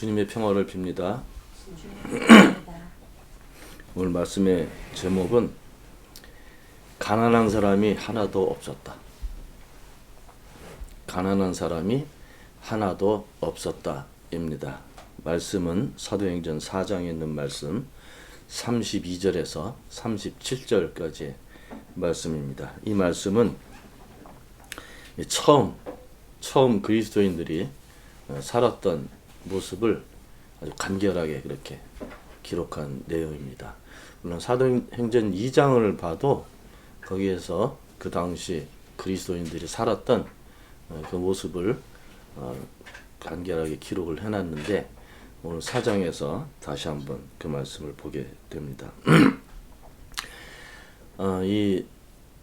주님의 평화를 빕니다. 오늘 말씀의 제목은 가난한 사람이 하나도 없었다. 가난한 사람이 하나도 없었다입니다. 말씀은 사도행전 4장에 있는 말씀 32절에서 37절까지 말씀입니다. 이 말씀은 처음 처음 그리스도인들이 어, 살았던 모습을 아주 간결하게 그렇게 기록한 내용입니다. 물론 사도행전 2장을 봐도 거기에서 그 당시 그리스도인들이 살았던 어, 그 모습을 어, 간결하게 기록을 해놨는데 오늘 4장에서 다시 한번 그 말씀을 보게 됩니다. 어, 이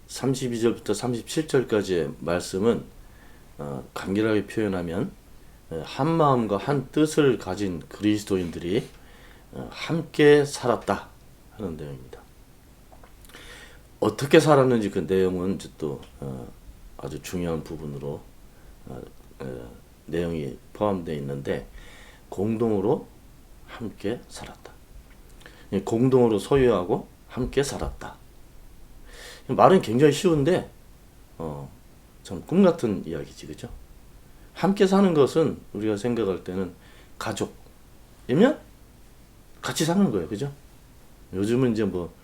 32절부터 37절까지의 말씀은 어, 간결하게 표현하면 어, 한 마음과 한 뜻을 가진 그리스도인들이 어, 함께 살았다 하는 내용입니다. 어떻게 살았는지 그 내용은 또 어, 아주 중요한 부분으로 어, 어, 내용이 포함되어 있는데 공동으로 함께 살았다. 이 공동으로 소유하고 함께 살았다. 말은 굉장히 쉬운데 어, 참 꿈 같은 이야기지 그죠? 함께 사는 것은 우리가 생각할 때는 가족이면 같이 사는 거예요 그죠? 요즘은 이제 뭐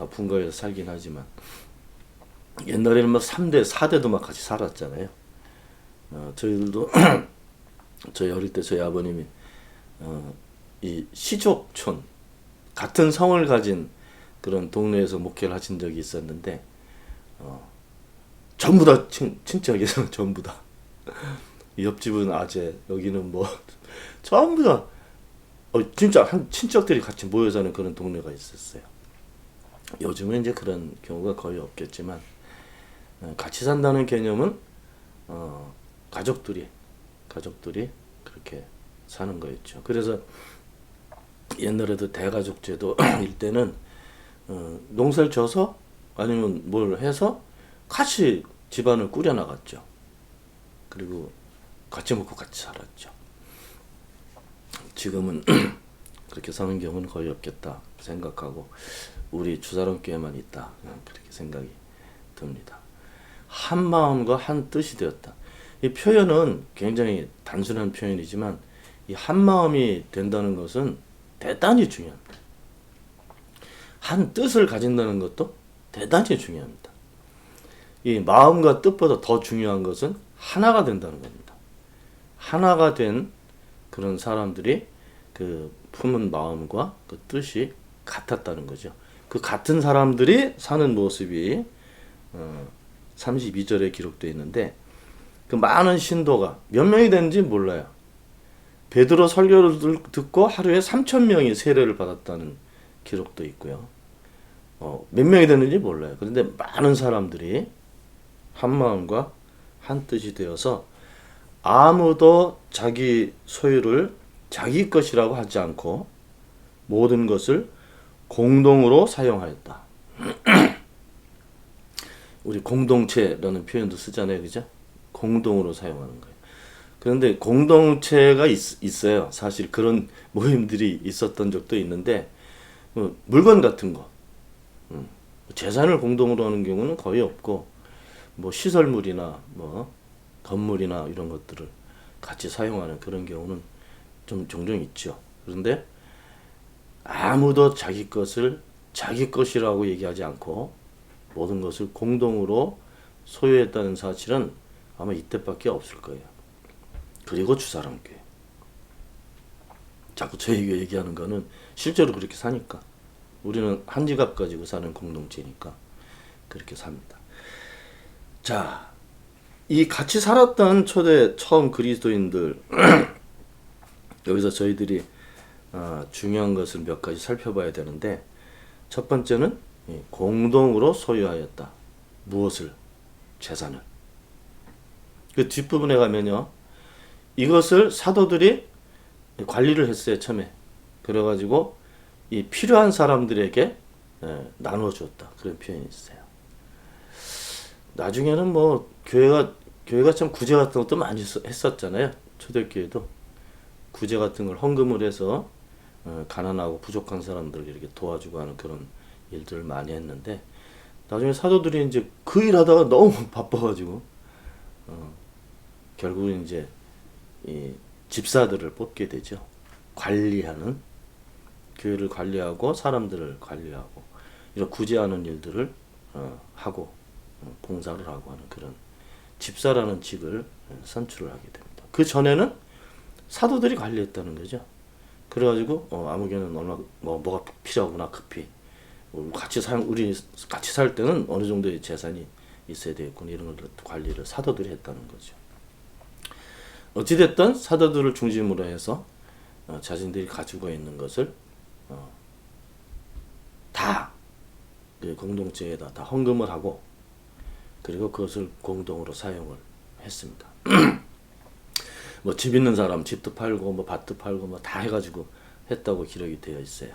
다 분가해서 살긴 하지만 옛날에는 막 3대, 4대도 막 같이 살았잖아요. 어, 저희들도 저희 어릴 때 저희 아버님이 어, 이 시족촌 같은 성을 가진 그런 동네에서 목회를 하신 적이 있었는데 어, 전부 다 친, 친척이에요 전부 다 옆집은 아재 여기는 뭐 전부 다 어, 진짜 한 친척들이 같이 모여 사는 그런 동네가 있었어요 요즘은 이제 그런 경우가 거의 없겠지만 어, 같이 산다는 개념은 어, 가족들이 가족들이 그렇게 사는 거였죠. 그래서 옛날에도 대가족제도 일 때는 어, 농사를 져서 아니면 뭘 해서 같이 집안을 꾸려 나갔죠. 그리고 같이 먹고 같이 살았죠. 지금은 그렇게 사는 경우는 거의 없겠다 생각하고 우리 주사람교회만 있다 그렇게 생각이 듭니다. 한 마음과 한 뜻이 되었다. 이 표현은 굉장히 단순한 표현이지만 이 한 마음이 된다는 것은 대단히 중요합니다. 한 뜻을 가진다는 것도 대단히 중요합니다. 이 마음과 뜻보다 더 중요한 것은 하나가 된다는 겁니다. 하나가 된 그런 사람들이 그 품은 마음과 그 뜻이 같았다는 거죠. 그 같은 사람들이 사는 모습이 어, 32절에 기록되어 있는데 그 많은 신도가 몇 명이 되는지 몰라요. 베드로 설교를 듣고 하루에 3천 명이 세례를 받았다는 기록도 있고요. 어, 몇 명이 됐는지 몰라요. 그런데 많은 사람들이 한 마음과 한 뜻이 되어서 아무도 자기 소유를 자기 것이라고 하지 않고 모든 것을 공동으로 사용하였다. 우리 공동체라는 표현도 쓰잖아요. 그죠? 공동으로 사용하는 거예요. 그런데 공동체가 있, 어요 사실 그런 모임들이 있었던 적도 있는데 뭐 물건 같은 거 음, 재산을 공동으로 하는 경우는 거의 없고 뭐 시설물이나 뭐 건물이나 이런 것들을 같이 사용하는 그런 경우는 좀 종종 있죠. 그런데 아무도 자기 것을 자기 것이라고 얘기하지 않고 모든 것을 공동으로 소유했다는 사실은 아마 이때밖에 없을 거예요. 그리고 주사람교회. 자꾸 저희가 얘기하는 거는 실제로 그렇게 사니까. 우리는 한 지갑 가지고 사는 공동체니까 그렇게 삽니다. 자, 이 같이 살았던 초대 처음 그리스도인들 여기서 저희들이 어, 중요한 것을 몇 가지 살펴봐야 되는데 첫 번째는 공동으로 소유하였다. 무엇을? 재산을. 그 뒷부분에 가면요. 이것을 사도들이 관리를 했어요, 처음에. 그래가지고 이 필요한 사람들에게 예, 나눠주었다. 그런 표현이 있어요. 나중에는 뭐 교회가 교회가 참 구제 같은 것도 많이 했었잖아요. 초대교회도 구제 같은 걸 헌금을 해서 어, 가난하고 부족한 사람들을 이렇게 도와주고 하는 그런 일들을 많이 했는데 나중에 사도들이 이제 그 일하다가 너무 바빠가지고 어, 결국은 이제 이 집사들을 뽑게 되죠. 관리하는 교회를 관리하고 사람들을 관리하고 이런 구제하는 일들을 어, 하고 어, 봉사를 하고 하는 그런 집사라는 직을 선출을 하게 됩니다. 그 전에는 사도들이 관리했다는 거죠. 그래가지고 어, 아무개는 얼마 뭐 뭐가 필요하구나 급히 뭐 같이 살 우리 같이 살 때는 어느 정도의 재산이 있어야 되겠구나 이런 걸 관리를 사도들이 했다는 거죠. 어찌됐든 사도들을 중심으로 해서 어, 자신들이 가지고 있는 것을 어, 다 그 공동체에다 다 헌금을 하고 그리고 그것을 공동으로 사용을 했습니다. 뭐 집 있는 사람 집도 팔고 뭐 밭도 팔고 뭐 다 해가지고 했다고 기록이 되어 있어요.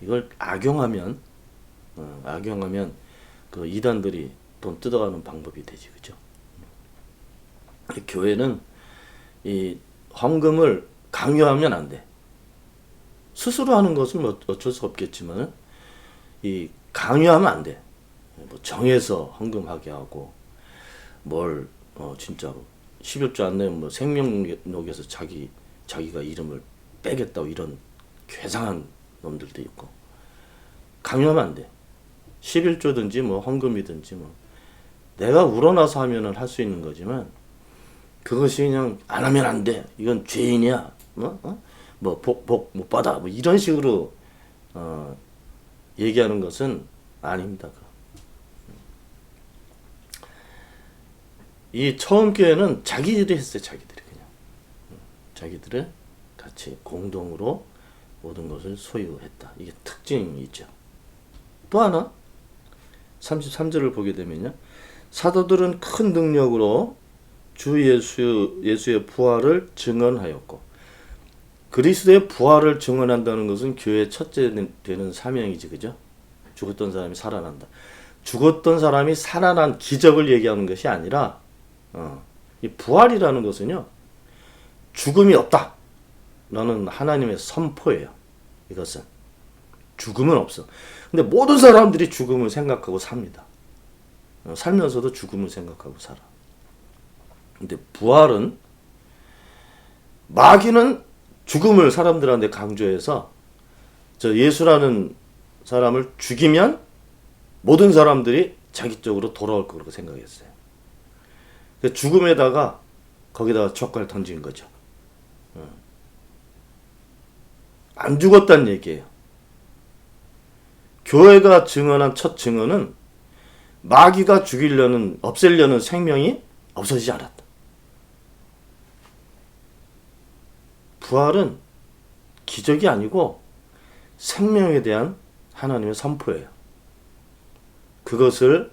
이걸 악용하면 어, 악용하면 그 이단들이 돈 뜯어가는 방법이 되지 그죠? 교회는 이 헌금을 강요하면 안 돼. 스스로 하는 것은 뭐 어쩔 수 없겠지만 이 강요하면 안 돼. 뭐 정해서 헌금하게 하고 뭘 어, 진짜로 11조 안 내면 뭐 생명록에서 자기 자기가 이름을 빼겠다고 이런 괴상한 놈들도 있고 강요하면 안 돼. 11조든지 뭐 헌금이든지 뭐 내가 우러나서 하면은 할 수 있는 거지만 그것이 그냥 안 하면 안 돼. 이건 죄인이야. 뭐, 어? 뭐복 복 못 받아. 뭐 이런 식으로 어, 얘기하는 것은 아닙니다. 이 처음 교회는 자기들이 했어요. 자기들이 그냥 자기들의 같이 공동으로 모든 것을 소유했다. 이게 특징이 있죠. 또 하나 33절을 보게 되면요. 사도들은 큰 능력으로 주 예수 예수의 부활을 증언하였고 그리스도의 부활을 증언한다는 것은 교회의 첫째 되는 사명이지 그죠? 죽었던 사람이 살아난다. 죽었던 사람이 살아난 기적을 얘기하는 것이 아니라 어, 이 부활이라는 것은요 죽음이 없다. 라는 하나님의 선포예요. 이것은 죽음은 없어. 근데 모든 사람들이 죽음을 생각하고 삽니다. 어, 살면서도 죽음을 생각하고 살아. 근데 부활은 마귀는 죽음을 사람들한테 강조해서 저 예수라는 사람을 죽이면 모든 사람들이 자기 쪽으로 돌아올 거라고 생각했어요. 그 죽음에다가 거기다가 젓갈 던진 거죠. 어. 안 죽었다는 얘기예요. 교회가 증언한 첫 증언은 마귀가 죽이려는 없애려는 생명이 없어지지 않았다. 부활은 기적이 아니고 생명에 대한 하나님의 선포예요. 그것을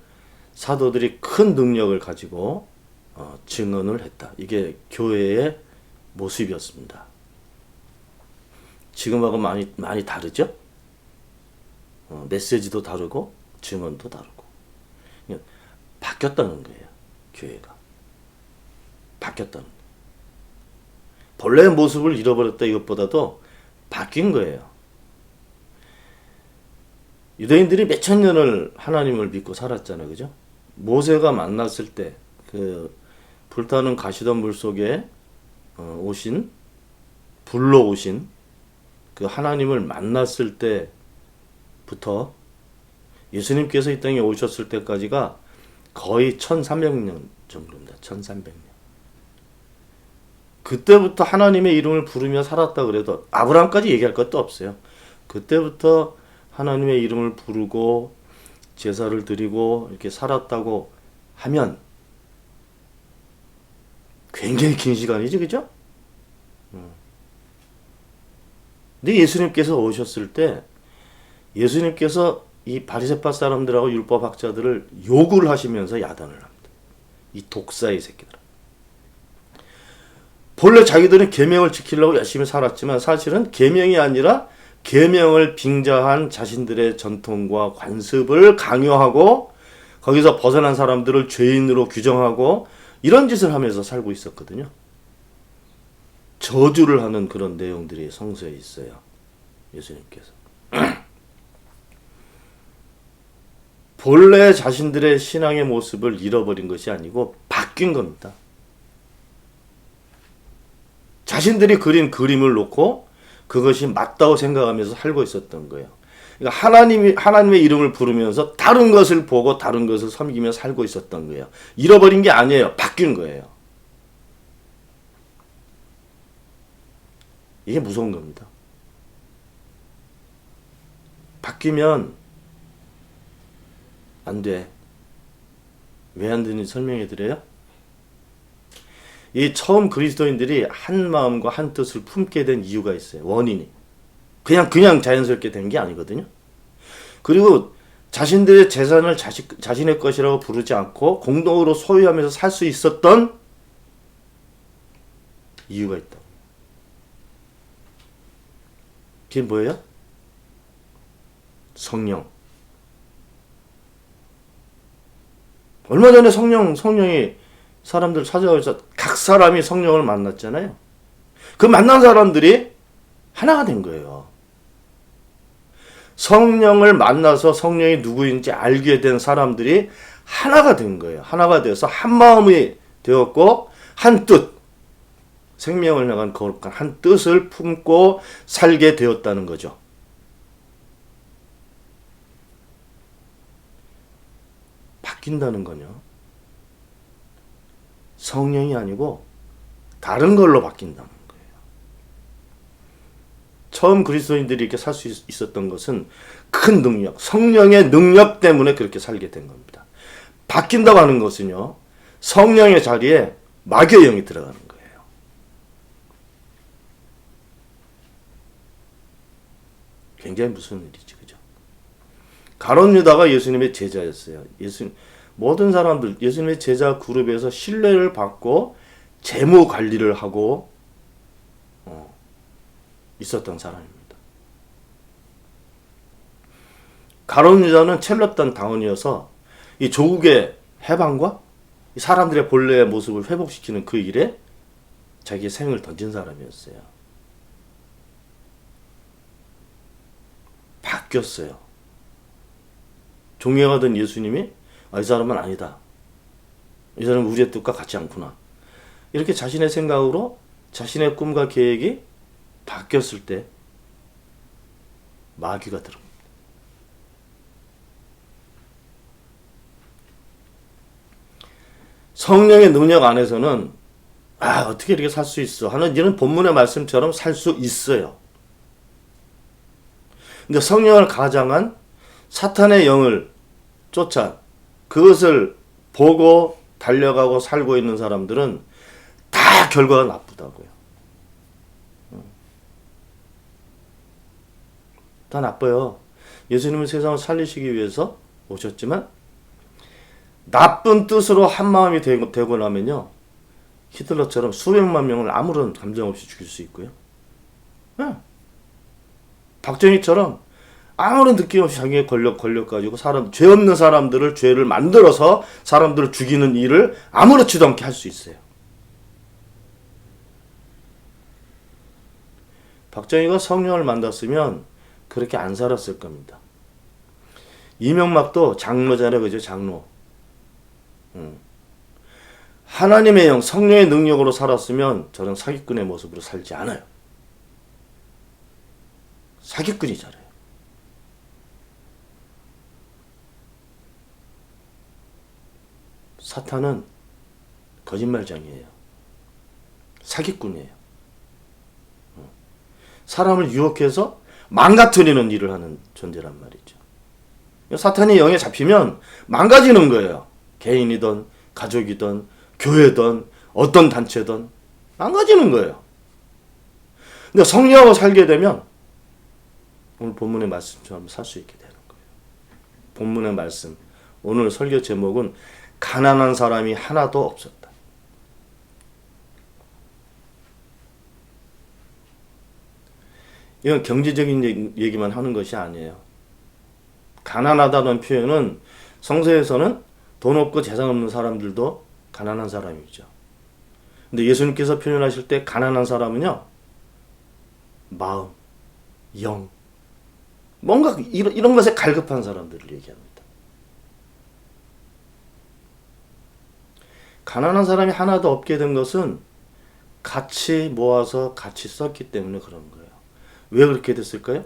사도들이 큰 능력을 가지고 어, 증언을 했다. 이게 교회의 모습이었습니다. 지금하고 많이 많이 다르죠? 어, 메시지도 다르고 증언도 다르고 바뀌었다는 거예요. 교회가 바뀌었다는. 본래의 모습을 잃어버렸다 이것보다도 바뀐 거예요. 유대인들이 몇 천 년을 하나님을 믿고 살았잖아요. 그죠? 모세가 만났을 때, 그, 불타는 가시던 물 속에 어, 오신, 불러 오신 그 하나님을 만났을 때부터 예수님께서 이 땅에 오셨을 때까지가 거의 1300년 정도입니다. 1300년. 그때부터 하나님의 이름을 부르며 살았다 그래도 아브라함까지 얘기할 것도 없어요. 그때부터 하나님의 이름을 부르고 제사를 드리고 이렇게 살았다고 하면 굉장히 긴 시간이지, 그죠? 음. 근데 예수님께서 오셨을 때 예수님께서 이 바리새파 사람들하고 율법 학자들을 욕을 하시면서 야단을 합니다. 이 독사의 새끼들. 본래 자기들은 계명을 지키려고 열심히 살았지만 사실은 계명이 아니라 계명을 빙자한 자신들의 전통과 관습을 강요하고 거기서 벗어난 사람들을 죄인으로 규정하고 이런 짓을 하면서 살고 있었거든요. 저주를 하는 그런 내용들이 성서에 있어요. 예수님께서. 본래 자신들의 신앙의 모습을 잃어버린 것이 아니고 바뀐 겁니다. 자신들이 그린 그림을 놓고 그것이 맞다고 생각하면서 살고 있었던 거예요. 그러니까 하나님이 하나님의 이름을 부르면서 다른 것을 보고 다른 것을 섬기며 살고 있었던 거예요. 잃어버린 게 아니에요. 바뀐 거예요. 이게 무서운 겁니다. 바뀌면 안 돼. 왜 안 되는지 설명해 드려요? 이 처음 그리스도인들이 한 마음과 한 뜻을 품게 된 이유가 있어요. 원인이. 그냥 그냥 자연스럽게 된 게 아니거든요. 그리고 자신들의 재산을 자신, 자신의 것이라고 부르지 않고 공동으로 소유하면서 살 수 있었던 이유가 있다. 그게 뭐예요? 성령. 얼마 전에 성령 성령이 사람들 찾아와서 각 사람이 성령을 만났잖아요. 그 만난 사람들이 하나가 된 거예요. 성령을 만나서 성령이 누구인지 알게 된 사람들이 하나가 된 거예요. 하나가 되어서 한 마음이 되었고 한 뜻, 생명을 향한 거룩한 한 뜻을 품고 살게 되었다는 거죠. 바뀐다는 건요. 성령이 아니고 다른 걸로 거예요. 처음 그리스도인들이 이렇게 살 수 있었던 것은 큰 능력, 성령의 능력 때문에 그렇게 살게 된 겁니다. 바뀐다고 하는 것은요, 성령의 자리에 마귀의 영이 들어가는 거예요. 굉장히 무서운 일이지, 그죠? 가론 유다가 예수님의 제자였어요. 예수님, 모든 사람들, 예수님의 제자 그룹에서 신뢰를 받고 재무 관리를 하고 어, 있었던 사람입니다. 가론 유다는 첼럽단 당원이어서 이 조국의 해방과 이 사람들의 본래의 모습을 회복시키는 그 일에 자기의 생을 던진 사람이었어요. 바뀌었어요. 존경하던 예수님이 아, 이 사람은 아니다. 이 사람은 우리의 뜻과 같지 않구나. 이렇게 자신의 생각으로 자신의 꿈과 계획이 바뀌었을 때 마귀가 들어옵니다. 성령의 능력 안에서는 아 어떻게 이렇게 살 수 있어 하는 이런 본문의 말씀처럼 살 수 있어요. 근데 성령을 가장한 사탄의 영을 쫓아 그것을 보고 달려가고 살고 있는 사람들은 다 결과가 나쁘다고요. 다 나빠요. 예수님은 세상을 살리시기 위해서 오셨지만 나쁜 뜻으로 한 마음이 되고, 나면요 히틀러처럼 수백만 명을 아무런 감정 없이 죽일 수 있고요. 네. 박정희처럼 아무런 느낌 없이 자기의 권력 권력 가지고 사람 죄 없는 사람들을 죄를 만들어서 사람들을 죽이는 일을 아무렇지도 않게 할 수 있어요. 박정희가 성령을 만났으면 그렇게 안 살았을 겁니다. 이명박도 장로잖아요, 그죠? 장로. 음. 하나님의 영, 성령의 능력으로 살았으면 저는 사기꾼의 모습으로 살지 않아요. 사기꾼이 잘해요. 사탄은 거짓말장이에요. 사기꾼이에요. 어. 사람을 유혹해서 망가뜨리는 일을 하는 존재란 말이죠. 사탄이 영에 잡히면 망가지는 거예요. 개인이든 가족이든 교회든 어떤 단체든 망가지는 거예요. 근데 성령하고 살게 되면 오늘 본문의 말씀처럼 살 수 있게 되는 거예요. 본문의 말씀. 오늘 설교 제목은 가난한 사람이 하나도 없었다. 이건 경제적인 얘기만 하는 것이 아니에요. 가난하다는 표현은 성서에서는 돈 없고 재산 없는 사람들도 가난한 사람이죠. 근데 예수님께서 표현하실 때 가난한 사람은요. 마음, 영, 뭔가 이런, 이런 것에 갈급한 사람들을 얘기합니다. 가난한 사람이 하나도 없게 된 것은 같이 모아서 같이 썼기 때문에 그런 거예요. 왜 그렇게 됐을까요?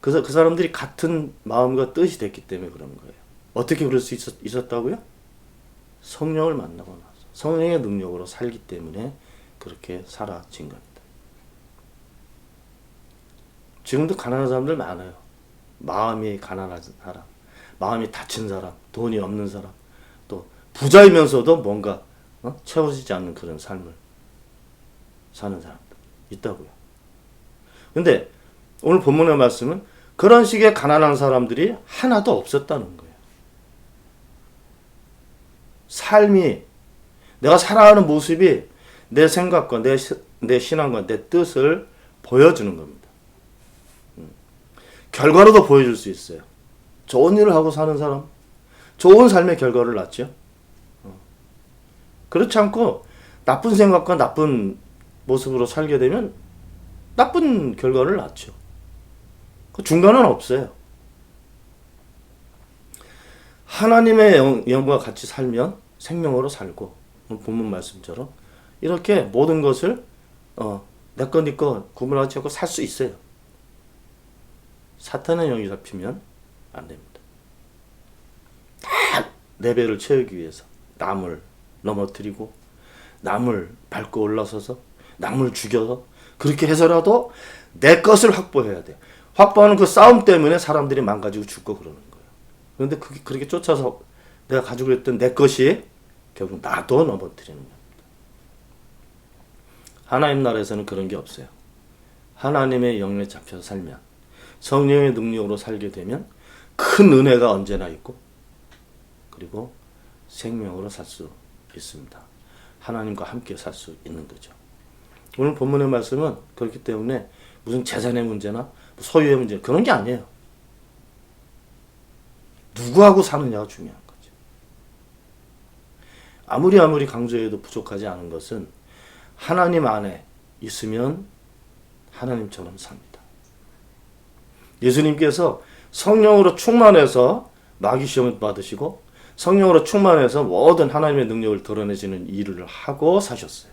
그래서 그 사람들이 같은 마음과 뜻이 됐기 때문에 그런 거예요. 어떻게 그럴 수 있었, 있었다고요? 성령을 만나고 나서 성령의 능력으로 살기 때문에 그렇게 사라진 겁니다. 지금도 가난한 사람들 많아요. 마음이 가난한 사람, 마음이 다친 사람, 돈이 없는 사람, 또 부자이면서도 뭔가 어? 채워지지 않는 그런 삶을 사는 사람들 있다고요. 근데 오늘 본문의 말씀은 그런 식의 가난한 사람들이 하나도 없었다는 거예요. 삶이 내가 살아가는 모습이 내 생각과 내, 시- 내 신앙과 내 뜻을 보여주는 겁니다. 음. 결과로도 보여줄 수 있어요. 좋은 일을 하고 사는 사람, 좋은 삶의 결과를 낳죠. 어. 그렇지 않고 나쁜 생각과 나쁜 모습으로 살게 되면 나쁜 결과를 낳죠. 그 중간은 없어요. 하나님의 영, 영과 같이 살면 생명으로 살고 오늘 본문 말씀처럼 이렇게 모든 것을 어, 내거 니거 구분하지 않고 살 수 있어요. 사탄의 영이 잡히면 안 됩니다. 다내 배를 채우기 위해서 남을 넘어뜨리고 남을 밟고 올라서서 남을 죽여서 그렇게 해서라도 내 것을 확보해야 돼요. 확보하는 그 싸움 때문에 사람들이 망가지고 죽고 그러는 거예요. 그런데 그게 그렇게 쫓아서 내가 가지고 있던 내 것이 결국 나도 넘어뜨리는 겁니다. 하나님 나라에서는 그런 게 없어요. 하나님의 영에 잡혀서 살면 성령의 능력으로 살게 되면 큰 은혜가 언제나 있고 그리고 생명으로 살 수 있습니다. 하나님과 함께 살 수 있는 거죠. 오늘 본문의 말씀은 그렇기 때문에 무슨 재산의 문제나 소유의 문제 그런 게 아니에요. 누구하고 사느냐가 중요한 거죠. 아무리 아무리 강조해도 부족하지 않은 것은 하나님 안에 있으면 하나님처럼 삽니다. 예수님께서 성령으로 충만해서 마귀 시험을 받으시고 성령으로 충만해서 모든 하나님의 능력을 드러내시는 일을 하고 사셨어요.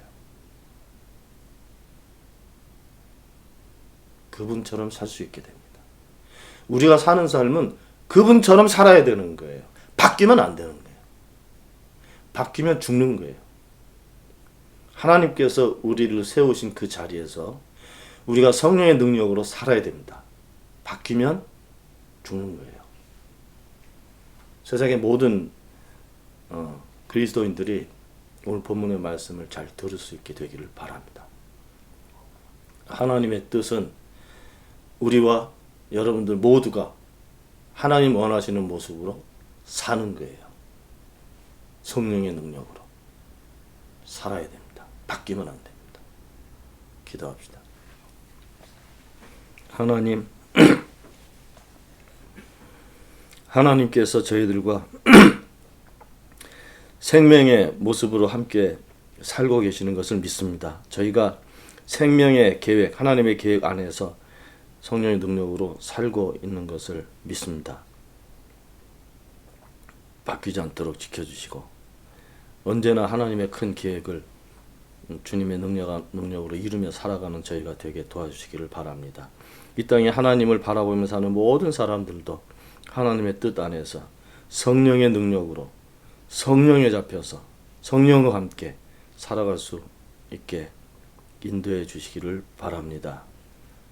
그분처럼 살 수 있게 됩니다. 우리가 사는 삶은 그분처럼 살아야 되는 거예요. 바뀌면 안 되는 거예요. 바뀌면 죽는 거예요. 하나님께서 우리를 세우신 그 자리에서 우리가 성령의 능력으로 살아야 됩니다. 바뀌면 죽는 거예요. 세상의 모든 어, 그리스도인들이 오늘 본문의 말씀을 잘 들을 수 있게 되기를 바랍니다. 하나님의 뜻은 우리와 여러분들 모두가 하나님 원하시는 모습으로 사는 거예요. 성령의 능력으로 살아야 됩니다. 바뀌면 안 됩니다. 기도합시다. 하나님, 하나님께서 저희들과 생명의 모습으로 함께 살고 계시는 것을 믿습니다. 저희가 생명의 계획, 하나님의 계획 안에서 성령의 능력으로 살고 있는 것을 믿습니다. 바뀌지 않도록 지켜주시고 언제나 하나님의 큰 계획을 주님의 능력, 능력으로 이루며 살아가는 저희가 되게 도와주시기를 바랍니다. 이 땅에 하나님을 바라보며 사는 모든 사람들도 하나님의 뜻 안에서 성령의 능력으로 성령에 잡혀서 성령과 함께 살아갈 수 있게 인도해 주시기를 바랍니다.